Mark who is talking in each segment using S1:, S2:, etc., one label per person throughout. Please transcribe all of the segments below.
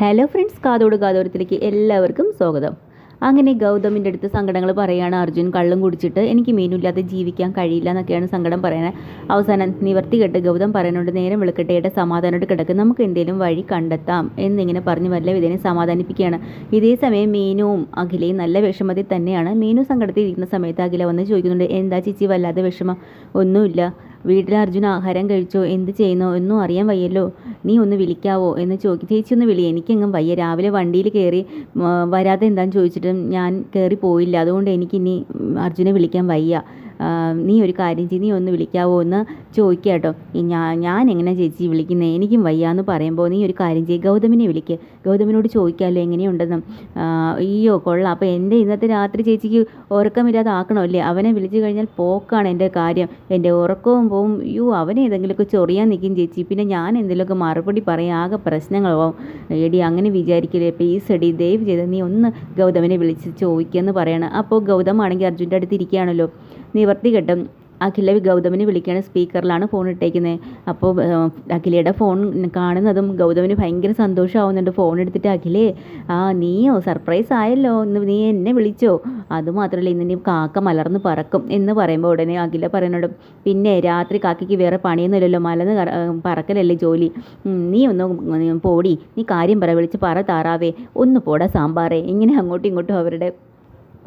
S1: Hello friends കാതോട് കാതോരത്തിലേക്ക് എല്ലാവർക്കും സ്വാഗതം. അങ്ങനെ ഗൗതമിന്റെ അടുത്ത് സങ്കടങ്ങൾ പറയുകയാണ് അർജുൻ. കള്ളും കുടിച്ചിട്ട് എനിക്ക് മീനില്ലാതെ ജീവിക്കാൻ കഴിയില്ല എന്നൊക്കെയാണ് സങ്കടം പറയുന്നത്. അവസാനം നിവർത്തി കെട്ട് ഗൗതം പറയുന്നുണ്ട് നേരം വെളുക്കട്ടെ ഏട്ട സമാധാനമായിട്ട് കിടക്കും. നമുക്ക് എന്തെങ്കിലും വഴി കണ്ടെത്താം എന്നിങ്ങനെ പറഞ്ഞ് വല്ല വിധേനെ സമാധാനിപ്പിക്കുകയാണ്. ഇതേ സമയം മീനുവും അഖിലയും നല്ല വിഷമത്തിൽ തന്നെയാണ്. മീനു സങ്കടത്തിൽ ഇരിക്കുന്ന സമയത്ത് അഖില വന്ന് ചോദിക്കുന്നുണ്ട് എന്താ ചേച്ചി വല്ലാതെ വിഷമം? ഒന്നുമില്ല. വീട്ടിൽ അർജുന ആഹാരം കഴിച്ചോ എന്ത് ചെയ്യുന്നോ എന്നും അറിയാൻ വയ്യല്ലോ. നീ ഒന്ന് വിളിക്കാവോ? എന്ന് ചോദിക്കും ചേച്ചി ഒന്ന് വിളി. എനിക്കെങ്ങും വയ്യ. രാവിലെ വണ്ടിയിൽ കയറി വരാതെ എന്താണെന്ന് ചോദിച്ചിട്ടും ഞാൻ കയറി പോയില്ല. അതുകൊണ്ട് എനിക്കിനി അർജുനെ വിളിക്കാൻ വയ്യ. നീ ഒരു കാര്യം ചെയ്യ് നീ ഒന്ന് വിളിക്കാവോ എന്ന് ചോദിക്കുക കേട്ടോ ഞാൻ ഞാൻ എങ്ങനെ ചേച്ചി വിളിക്കുന്നത് എനിക്കും വയ്യാന്ന് പറയുമ്പോൾ നീ ഒരു കാര്യം ചെയ്യ് ഗൗതമിനെ വിളിക്ക്. ഗൗതമിനോട് ചോദിക്കാമല്ലോ എങ്ങനെയുണ്ടെന്ന്. അയ്യോ കൊള്ളാം. അപ്പോൾ എന്റെ ഇന്നത്തെ രാത്രി ചേച്ചിക്ക് ഉറക്കമില്ലാതെ ആക്കണമല്ലേ അവനെ വിളിച്ചു കഴിഞ്ഞാൽ പോക്കാണ് എന്റെ കാര്യം. എന്റെ ഉറക്കവും പോവും. അയ്യോ അവനെ ഏതെങ്കിലുമൊക്കെ ചൊറിയാൻ നിൽക്കും ചേച്ചി. പിന്നെ ഞാൻ എന്തെങ്കിലുമൊക്കെ മറുപടി പറയാം ആകെ പ്രശ്നങ്ങളാവും. എടി അങ്ങനെ വിചാരിക്കില്ലേ? പ്ലീസ് എടി ദയവ് ചെയ്ത് നീ ഒന്ന് ഗൗതമിനെ വിളിച്ച് ചോദിക്കുക എന്ന് പറയണം. അപ്പോൾ ഗൗതമാണെങ്കിൽ അർജുന്റെ അടുത്ത് ഇരിക്കുകയാണല്ലോ. നിവർത്തി കെട്ടും. അഖില ഗൗതമിനെ വിളിക്കുകയാണ് സ്പീക്കറിലാണ് ഫോൺ ഇട്ടേക്കുന്നത് അപ്പോൾ അഖിലയുടെ ഫോൺ കാണുന്നതും ഗൗതമിന് ഭയങ്കര സന്തോഷമാവുന്നുണ്ട് ഫോൺ എടുത്തിട്ട് അഖിലേ ആ നീയോ സർപ്രൈസ് ആയല്ലോ. ഇന്ന് നീ എന്നെ വിളിച്ചോ? അതുമാത്രമല്ല ഇന്ന് നീ കാക്ക മലർന്ന് പറക്കും എന്ന് പറയുമ്പോൾ ഉടനെ അഖില പറയുന്നുണ്ട്. പിന്നെ രാത്രി കാക്കയ്ക്ക് വേറെ പണിയൊന്നുമില്ലല്ലോ. മലന്ന് പറക്കലല്ലേ ജോലി. നീ ഒന്ന് പോടി. നീ കാര്യം പറ. വിളിച്ച് പറ താറാവേ. ഒന്ന് പോടാ സാമ്പാറേ. ഇങ്ങനെ അങ്ങോട്ടും ഇങ്ങോട്ടും അവരുടെ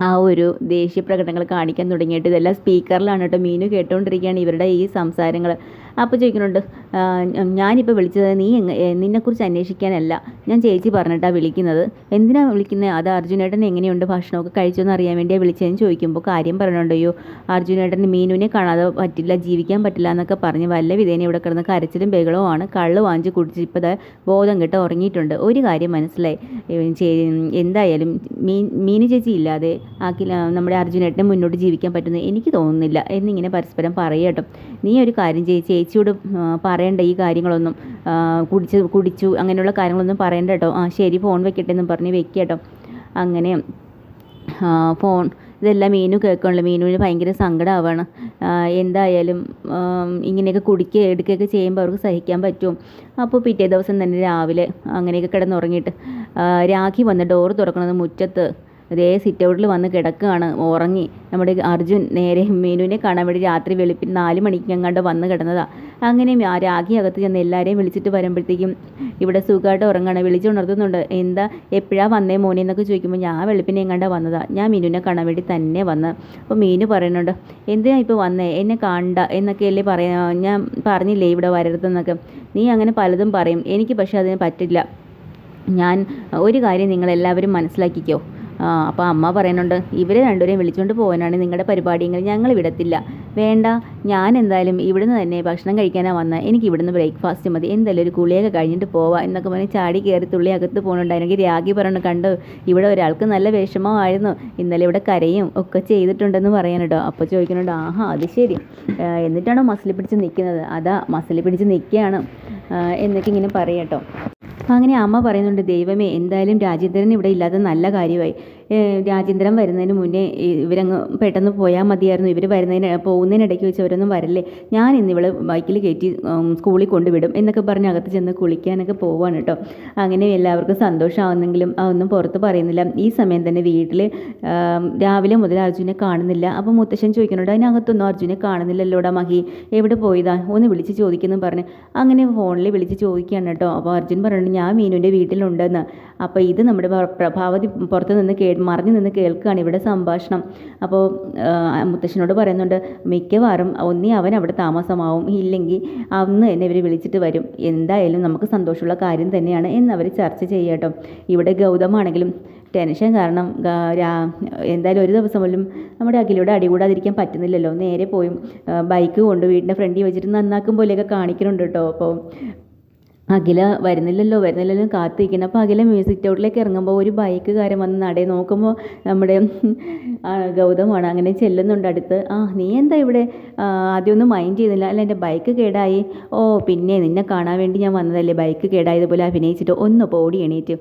S1: ആ ഒരു ദേഷ്യ പ്രകടനങ്ങൾ കാണിക്കാൻ തുടങ്ങിയിട്ട് ഇതെല്ലാം സ്പീക്കറിലാണ് കേട്ടോ മീനു കേട്ടുകൊണ്ടിരിക്കുകയാണ് ഇവരുടെ ഈ സംസാരങ്ങൾ അപ്പോൾ ചോദിക്കുന്നുണ്ട് "ആ, ഞാനിപ്പോൾ വിളിച്ചത് നീ നിന്നെക്കുറിച്ച് അന്വേഷിക്കാനല്ല. ഞാൻ ചേച്ചി പറഞ്ഞിട്ടാണ് വിളിക്കുന്നത്. എന്തിനാണ് വിളിക്കുന്നത് അത് അർജുനേട്ടൻ എങ്ങനെയുണ്ട്? ഭക്ഷണമൊക്കെ കഴിച്ചോന്ന് അറിയാൻ വേണ്ടിയാണ് വിളിച്ചതെന്ന് ചോദിക്കുമ്പോൾ കാര്യം പറയുന്നുണ്ട് അയ്യോ അർജുനേട്ടൻ മീനുവിനെ കാണാതെ പറ്റില്ല ജീവിക്കാൻ പറ്റില്ല എന്നൊക്കെ പറഞ്ഞ് വല്ല വിധേനെ ഇവിടെ കിടന്ന് കരച്ചിലും ആണ്. കള്ള് വാങ്ങിച്ച് കുടിച്ച് ഇപ്പോൾ ബോധം കെട്ട് ഉറങ്ങിയിട്ടുണ്ട്. ഒരു കാര്യം മനസ്സിലായി. എന്തായാലും മീൻ മീനു ചേച്ചി ഇല്ലാതെ ആക്കി നമ്മുടെ അർജുനേട്ടനെ മുന്നോട്ട് ജീവിക്കാൻ പറ്റുന്നത് എനിക്ക് തോന്നുന്നില്ല. എന്നിങ്ങനെ പരസ്പരം പറയട്ടോ. നീ ഒരു കാര്യം ചെയ്യ് ചേച്ചിയോട് പറയണ്ട ഈ കാര്യങ്ങളൊന്നും. കുടിച്ച് കുടിച്ചു അങ്ങനെയുള്ള കാര്യങ്ങളൊന്നും പറയണ്ട കേട്ടോ. ആ ശരി ഫോൺ വെക്കട്ടെ എന്നും പറഞ്ഞ് വെക്കുക കേട്ടോ. അങ്ങനെ ഫോൺ ഇതെല്ലാം മീനു കേൾക്കണല്ലോ. മീനുവിന് ഭയങ്കര സങ്കടമാവാണ് എന്തായാലും ഇങ്ങനെയൊക്കെ കുടിക്കുക എടുക്കുകയൊക്കെ ചെയ്യുമ്പോൾ അവർക്ക് സഹിക്കാൻ പറ്റും. അപ്പോൾ പിറ്റേ ദിവസം തന്നെ രാവിലെ അങ്ങനെയൊക്കെ കിടന്നുറങ്ങിയിട്ട് രാഖി വന്ന് ഡോറ് തുറക്കണത് മുറ്റത്ത്. അതേ സിറ്റ് ഔട്ടിൽ വന്ന് കിടക്കുകയാണ്. ഉറങ്ങി. നമ്മുടെ അർജുൻ നേരെ മീനുവിനെ കാണാൻ വേണ്ടി രാത്രി വെളുപ്പിന് നാല് മണിക്ക് എങ്ങാണ്ട് വന്ന് കിടന്നതാണ് അങ്ങനെ രാഖി അകത്ത് ചെന്ന് എല്ലാവരെയും വിളിച്ചിട്ട് വരുമ്പോഴത്തേക്കും ഇവിടെ സുഖമായിട്ട് ഉറങ്ങാണ്. വിളിച്ചുണർത്തുന്നുണ്ട് എന്താ? എപ്പോഴാണ് വന്നേ മോനെ? എന്നൊക്കെ ചോദിക്കുമ്പോൾ ഞാൻ വെളുപ്പിനെ എങ്ങാണ്ട് വന്നതാ. ഞാൻ മീനുവിനെ കാണാൻ വേണ്ടി തന്നെ വന്ന്. അപ്പോൾ മീനു പറയുന്നുണ്ട് എന്തിനാ ഇപ്പോൾ വന്നേ? എന്നെ കാണണ്ട എന്നൊക്കെയല്ലേ പറയാ. ഞാൻ പറഞ്ഞില്ലേ ഇവിടെ വരരുതെന്നൊക്കെ നീ അങ്ങനെ പലതും പറയും. എനിക്ക് പക്ഷേ അതിന് പറ്റില്ല. ഞാൻ ഒരു കാര്യം നിങ്ങളെല്ലാവരും മനസ്സിലാക്കിക്കോ. അപ്പോൾ അമ്മ പറയുന്നുണ്ട് ഇവരെ രണ്ടുപേരെയും വിളിച്ചുകൊണ്ട് പോകാനാണ് നിങ്ങളുടെ പരിപാടിയെങ്കിൽ ഞങ്ങൾ വിടത്തില്ല. വേണ്ട ഞാൻ എന്തായാലും ഇവിടുന്ന് തന്നെ ഭക്ഷണം കഴിക്കാനാണ് വന്നത് എനിക്ക് ഇവിടുന്ന് ബ്രേക്ക്ഫാസ്റ്റ് മതി. എന്തായാലും ഒരു കുളിയൊക്കെ കഴിഞ്ഞിട്ട് പോവാം എന്നൊക്കെ പറഞ്ഞ് ചാടി കയറി തുള്ളി അകത്ത് പോകുന്നുണ്ടായിരുന്നു രാഗി പറഞ്ഞു കണ്ടു ഇവിടെ ഒരാൾക്ക് നല്ല വിഷമമായിരുന്നു. ഇന്നലെ ഇവിടെ കരയും ഒക്കെ ചെയ്തിട്ടുണ്ടെന്ന് പറയാൻ കേട്ടോ അപ്പോൾ ചോദിക്കുന്നുണ്ട് ആഹാ അത് ശരി. എന്നിട്ടാണോ മസിൽ പിടിച്ച് നിൽക്കുന്നത്? അതാ മസിൽ പിടിച്ച് നിൽക്കുകയാണ്. എന്നൊക്കെ ഇങ്ങനെ പറയട്ടോ അങ്ങനെ അമ്മ പറയുന്നുണ്ട് ദൈവമേ എന്തായാലും രാജേന്ദ്രൻ ഇവിടെ ഇല്ലാതെ നല്ല കാര്യമായി. രാജേന്ദ്രൻ വരുന്നതിന് മുന്നേ ഇവരങ്ങ് പെട്ടെന്ന് പോയാൽ മതിയായിരുന്നു. ഇവർ വരുന്നതിന് പോകുന്നതിനിടയ്ക്ക് വെച്ച് അവരൊന്നും വരല്ലേ. ഞാൻ ഇന്ന് ഇവളെ ബൈക്കിൽ കയറ്റി സ്കൂളിൽ കൊണ്ടുവിടും എന്നൊക്കെ പറഞ്ഞ് അകത്ത് ചെന്ന് കുളിക്കാനൊക്കെ പോവാണ് കേട്ടോ. അങ്ങനെ എല്ലാവർക്കും സന്തോഷമാവുന്നെങ്കിലും ഒന്നും പുറത്ത് പറയുന്നില്ല. ഈ സമയം തന്നെ വീട്ടിൽ രാവിലെ മുതൽ അർജുനെ കാണുന്നില്ല. അപ്പോൾ മുത്തശ്ശൻ ചോദിക്കുന്നുണ്ട് അതിനകത്തൊന്നും അർജുനെ കാണുന്നില്ലല്ലോടാ മഹി? എവിടെ പോയതാ? ഒന്ന് വിളിച്ച് ചോദിക്കുന്നു പറഞ്ഞ്. അങ്ങനെ ഫോണിൽ വിളിച്ച് ചോദിക്കുകയാണ് കേട്ടോ. അപ്പോൾ അർജുൻ പറയുന്നുണ്ട് ഞാൻ മീനുവിന്റെ വീട്ടിലുണ്ടെന്ന്. അപ്പോൾ ഇത് നമ്മുടെ പ്ര- പ്രഭാവതി പുറത്ത് നിന്ന് കേ മറിഞ്ഞു നിന്ന് കേൾക്കുകയാണ് ഇവിടെ സംഭാഷണം. അപ്പോൾ മുത്തശ്ശനോട് പറയുന്നുണ്ട് മിക്കവാറും ഒന്നി അവൻ അവിടെ താമസമാവും. ഇല്ലെങ്കിൽ അന്ന് തന്നെ ഇവർ വിളിച്ചിട്ട് വരും. എന്തായാലും നമുക്ക് സന്തോഷമുള്ള കാര്യം തന്നെയാണ് എന്ന് എന്നവർ ചർച്ച ചെയ്യട്ടോ. ഇവിടെ ഗൗതമാണെങ്കിലും ടെൻഷൻ കാരണം എന്തായാലും ഒരു ദിവസം പോലും നമ്മുടെ അഖിലയുടെ അടി കൂടാതിരിക്കാൻ പറ്റുന്നില്ലല്ലോ. നേരെ പോയും ബൈക്ക് കൊണ്ട് വീടിന്റെ ഫ്രണ്ടിൽ വെച്ചിട്ട് നന്നാക്കും പോലെയൊക്കെ കാണിക്കുന്നുണ്ട് കേട്ടോ. അപ്പോൾ അഖില വരുന്നില്ലല്ലോ വരുന്നില്ലല്ലോ കാത്തിരിക്കണം അപ്പോൾ അഖില മ്യൂസിക് ടൗട്ടിലേക്ക് ഇറങ്ങുമ്പോൾ ഒരു ബൈക്ക് ബൈക്കുകാരൻ വന്ന് നടയെ നോക്കുമ്പോൾ നമ്മുടെ ഗൗതമാണ്. അങ്ങനെ ചെല്ലുന്നുണ്ട് അടുത്ത്. ആ നീ എന്താ ഇവിടെ? ആദ്യമൊന്നും മൈൻഡ് ചെയ്തില്ല അല്ല എന്റെ ബൈക്ക് കേടായി. ഓ പിന്നെ നിന്നെ കാണാൻ വേണ്ടി ഞാൻ വന്നതല്ലേ? ബൈക്ക് കേടായതുപോലെ അഭിനയിച്ചിട്ട് ഒന്ന് പോടി എണീറ്റ്.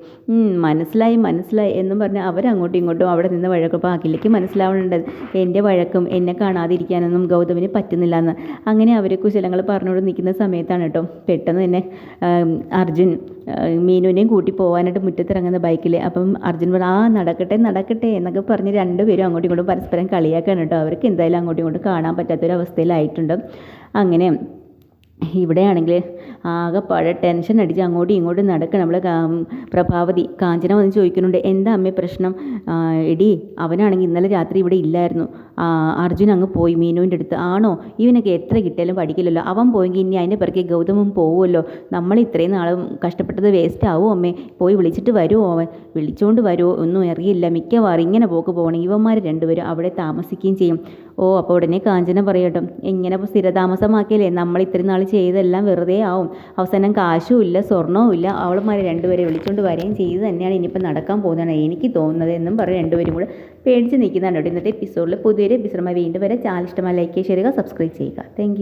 S1: മനസ്സിലായി മനസ്സിലായി എന്നും പറഞ്ഞ് അവരങ്ങോട്ടും ഇങ്ങോട്ടും അവിടെ നിന്ന് വഴക്കപ്പോൾ അഖിലേക്ക് മനസ്സിലാവുന്നുണ്ട്. എന്റെ വഴക്കും എന്നെ കാണാതിരിക്കാനൊന്നും ഗൗതമിന് പറ്റുന്നില്ല എന്ന് അങ്ങനെ അവർ കുശലങ്ങൾ പറഞ്ഞുകൊണ്ട് നിൽക്കുന്ന സമയത്താണ് കേട്ടോ. പെട്ടെന്ന് തന്നെ അർജുൻ മീനുവിനെയും കൂട്ടി പോകാനായിട്ട് മുറ്റത്തിറങ്ങുന്ന ബൈക്കിൽ അപ്പം അർജുൻ പറഞ്ഞു ആ നടക്കട്ടെ നടക്കട്ടെ എന്നൊക്കെ പറഞ്ഞ് രണ്ടുപേരും അങ്ങോട്ടും ഇങ്ങോട്ടും പരസ്പരം കളിയാക്കാണ് കേട്ടോ. അവർക്ക് എന്തായാലും അങ്ങോട്ടും ഇങ്ങോട്ടും കാണാൻ പറ്റാത്തൊരവസ്ഥയിലായിട്ടുണ്ട്. അങ്ങനെ ഇവിടെയാണെങ്കിൽ ആകെപ്പാടെ ടെൻഷൻ അടിച്ച് അങ്ങോട്ടും ഇങ്ങോട്ടും നടക്കണം. നമ്മൾ പ്രഭാവതി കാഞ്ചന വന്ന് ചോദിക്കുന്നുണ്ട് എന്താ അമ്മേ പ്രശ്നം? എടി അവനാണെങ്കിൽ ഇന്നലെ രാത്രി ഇവിടെ ഇല്ലായിരുന്നു. അർജുൻ അങ്ങ് പോയി മീനുവിന്റെ അടുത്ത്. ആണോ? ഇവനൊക്കെ എത്ര കിട്ടിയാലും പഠിക്കില്ലല്ലോ. അവൻ പോയെങ്കിൽ ഇനി അതിന്റെ പിറകെ ഗൗതമം പോവുമല്ലോ. നമ്മൾ ഇത്രയും നാളും കഷ്ടപ്പെട്ടത് വേസ്റ്റ് ആവും അമ്മേ. പോയി വിളിച്ചിട്ട് വരുമോ അവൻ. വിളിച്ചുകൊണ്ട് വരുമോ ഒന്നും അറിയില്ല. മിക്കവാറും ഇങ്ങനെ പോക്ക് പോകണം. ഇവന്മാർ രണ്ടുപേരും അവിടെ താമസിക്കുകയും ചെയ്യും. ഓ അപ്പോൾ ഉടനെ കാഞ്ചന പറയട്ടോ എങ്ങനെ സ്ഥിരതാമസമാക്കിയല്ലേ നമ്മൾ ഇത്രയും നാൾ ചെയ്തെല്ലാം വെറുതെ ആവും. അവസാനം കാശും ഇല്ല സ്വർണവും ഇല്ല അവളുമാരെ രണ്ടുപേരെ വിളിച്ചുകൊണ്ട് വരികയും ചെയ്ത് തന്നെയാണ് ഇനിയിപ്പോൾ നടക്കാൻ പോകുന്നതാണ് എനിക്ക് തോന്നുന്നത് എന്നും പറഞ്ഞ് രണ്ടുപേരും കൂടെ പേടിച്ച് നിൽക്കുന്നതാണ് കേട്ടോ. ഇന്നത്തെ എപ്പിസോഡിൽ പുതിയൊരു എപ്പിസോഡുമായി വീണ്ടും വരെ. ചാനൽ ഇഷ്ടമായി ലൈക്ക് ചെയ്യുക സബ്സ്ക്രൈബ് ചെയ്യുക താങ്ക്